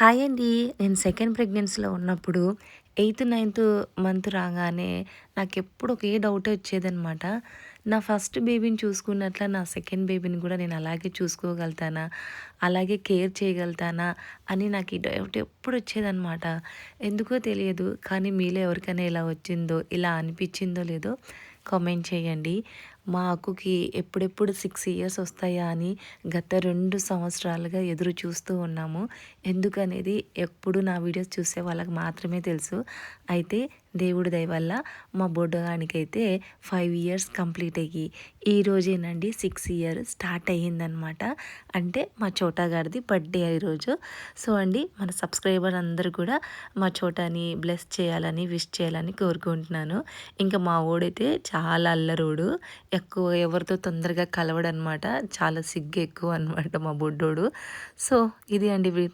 Hi అండి. నేను second ప్రెగ్నెన్సీలో ఉన్నప్పుడు ఎయిత్ నైన్త్ మంత్ రాగానే నాకు ఎప్పుడు ఒకే డౌట్ వచ్చేదనమాట నా ఫస్ట్ బేబీని చూసుకున్నట్ల నా సెకండ్ బేబీని కూడా నేను అలాగే చూసుకోగలుగుతానా? అలాగే కేర్ చేయగలుగుతానా? అని నాకు ఈ డౌట్ ఎప్పుడు వచ్చేదనమాట ఎందుకో తెలియదు కానీ మీలో ఎవరికైనా ఇలా వచ్చిందో ఇలా అనిపించిందో లేదో కామెంట్ చేయండి. మా అక్కుకి ఎప్పుడెప్పుడు సిక్స్ ఇయర్స్ వస్తాయా అని గత రెండు సంవత్సరాలుగా ఎదురు చూస్తూ ఉన్నాము. ఎందుకనేది ఎప్పుడు నా వీడియోస్ చూసే వాళ్ళకి మాత్రమే తెలుసు. అయితే దేవుడి దయ వల్ల మా బొడ్డగానికైతే ఫైవ్ ఇయర్స్ కంప్లీట్ అయ్యి ఈ రోజేనండి సిక్స్ ఇయర్ స్టార్ట్ అయ్యిందనమాట. అంటే మా చోటా గారిది బర్త్డే ఈరోజు సో అండి మన సబ్స్క్రైబర్ అందరూ కూడా మా చోటాని బ్లెస్ చేయాలని విష్ చేయాలని కోరుకుంటున్నాను. ఇంకా మా ఓడైతే చాలా అల్లరోడు. ఎక్కువ ఎవరితో తొందరగా కలవడనమాట. చాలా సిగ్గు ఎక్కువ అనమాట మా బొడ్డోడు. సో ఇది అండి. బాయ్